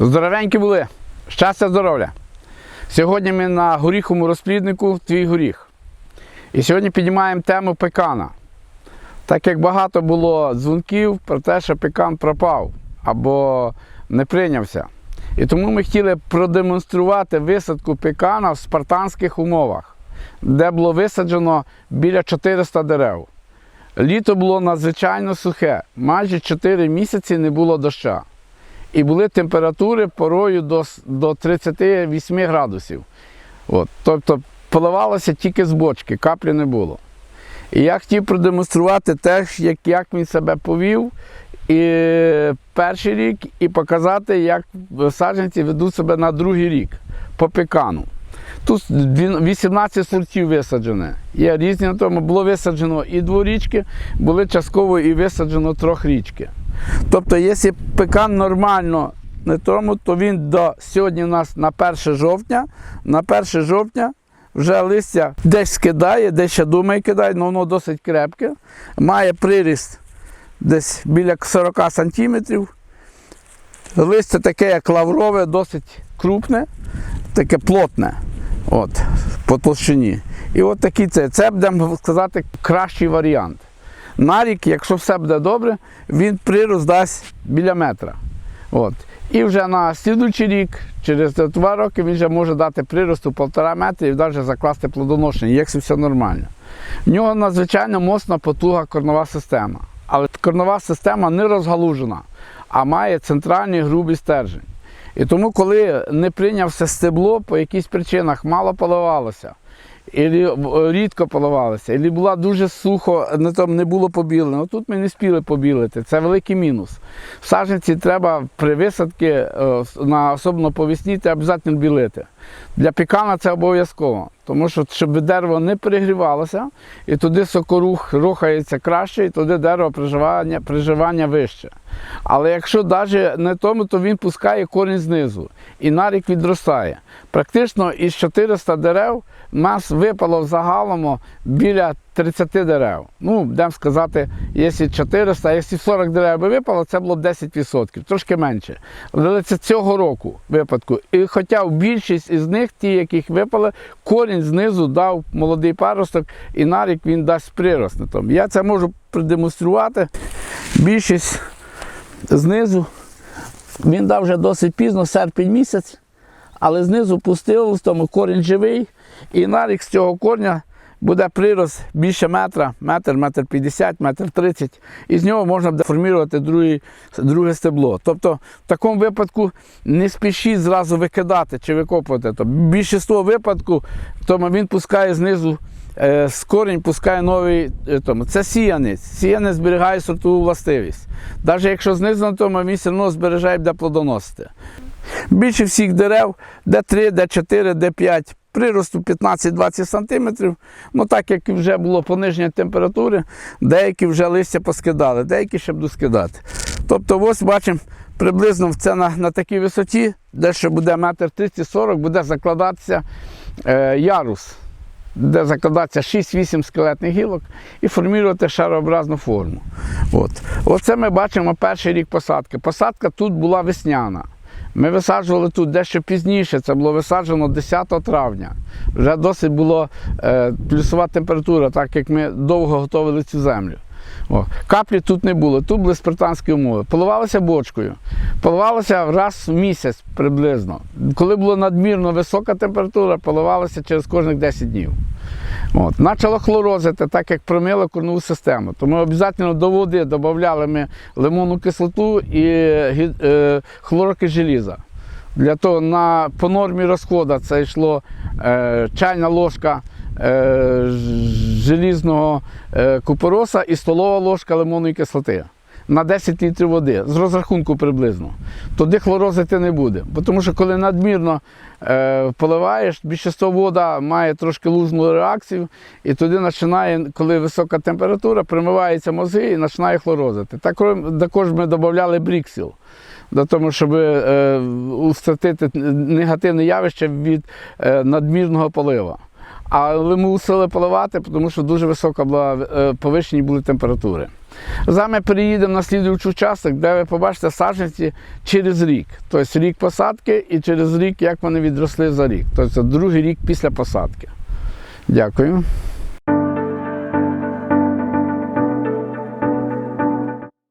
Здоровенькі були. Щастя, здоров'я. Сьогодні ми на горіховому розпліднику Твій горіх. І сьогодні піднімаємо тему пекана. Так як багато було дзвонків про те, що пекан пропав або не прийнявся. І тому ми хотіли продемонструвати висадку пекана в спартанських умовах, де було висаджено біля 400 дерев. Літо було надзвичайно сухе, майже 4 місяці не було доща. І були температури порою до, до 38 градусів. От, тобто поливалося тільки з бочки, каплі не було. І я хотів продемонструвати теж, як, як він себе повів і перший рік, і показати, як саджанці ведуть себе на другий рік по пекану. Тут 18 сортів висаджено. Є різні на тому. Було висаджено і дворічки, були частково і висаджено трьохрічки. Тобто, якщо пекан нормально не тому, то він до сьогодні у нас на 1 жовтня, на 1 жовтня вже листя десь скидає, десь ще думає кидає, але воно досить крепке. Має приріст десь біля 40 сантиметрів. Листя таке, як лаврове, досить крупне, таке плотне. От, по толщині. І от такий це. Це будемо сказати кращий варіант. На рік, якщо все буде добре, він прирост дасть біля метра. От. І вже на слідуючий рік, через два роки, він вже може дати приросту півтора метра і навіть закласти плодоношення, якщо все нормально. В нього надзвичайно моцна потуга корнова система. Але корнова система не розгалужена, а має центральний грубий стержень. І тому, коли не прийнявся стебло, по якихось причинах мало поливалося, і рідко поливалися, і була дуже сухо, не, тому не було побілено. Тут ми не спіли побілити. Це великий мінус. В саженці треба при висадці, е, на, особливо по весні, треба обов'язково білити. Для пікана це обов'язково, тому що щоб дерево не перегрівалося, і туди сокорух рухається краще, і туди дерево приживання, приживання вище. Але якщо навіть не тому, то він пускає корінь знизу і нарік відростає. Практично із 400 дерев нас випало в загалому біля 30 дерев. Ну, будемо сказати, якщо 400, а якщо 40 дерев би випало, це було 10%, трошки менше. Але це цього року випадку. І хоча більшість із них, ті, яких випали, корінь знизу дав молодий паросток, і на рік він дасть прирост. Я це можу продемонструвати. Більшість знизу він дав вже досить пізно, серпень місяць, але знизу пустив, тому корінь живий, і на рік з цього корня буде прирост більше метра, метр, метр 50, метр 30, і з нього можна буде формувати другий, друге стебло. Тобто в такому випадку не спішіть зразу викидати чи викопувати. Тобто, більшість випадку тому він пускає знизу. е, З корінь пускає новий е, тому. Це сіянець. Сіянець зберігає сортову властивість. Навіть якщо знизу на тому, він все одно збережає буде плодоносити. Більше всіх дерев, де 3, де 4, де 5, приросту 15-20 см. Ну так як вже було пониження температури, деякі вже листя поскидали, деякі ще будуть скидати. Тобто, ось бачимо, приблизно це на, на такій висоті, де ще буде метр 30-40, буде закладатися е, ярус, де закладатися 6-8 скелетних гілок і формувати шарообразну форму. От. Оце ми бачимо перший рік посадки. Посадка тут була весняна. Ми висаджували тут дещо пізніше, це було висаджено 10 травня. Вже досить була е, плюсова температура, так як ми довго готували цю землю. О, каплі тут не було, тут були спартанські умови. Поливалося бочкою. Поливалося раз в місяць приблизно. Коли була надмірно висока температура, поливалося через кожних 10 днів. От. Почало хлорозити, так як промило корнову систему. Тому обов'язково до води додавали ми лимонну кислоту і е, хлороки желіза. Для того на, по нормі розходу це йшло е, чайна ложка е, желізного е, купороса і столова ложка лимонної кислоти. На 10 літрів води, з розрахунку приблизно. Тоді хлорозити не буде. Тому що коли надмірно е, поливаєш, більшість вода має трошки лужну реакцію, і тоді починає, коли висока температура, примиваються мозги і починає хлорозити. Також, ми додавали бріксіл для того, щоб е, устратити негативне явище від е, надмірного полива. Але ми мусили поливати, тому що дуже висока була е, повищені були температури. Зараз ми переїдемо на слідуючий участок, де ви побачите саджанці через рік. Тобто рік посадки і через рік, як вони відросли за рік. Тобто другий рік після посадки. Дякую.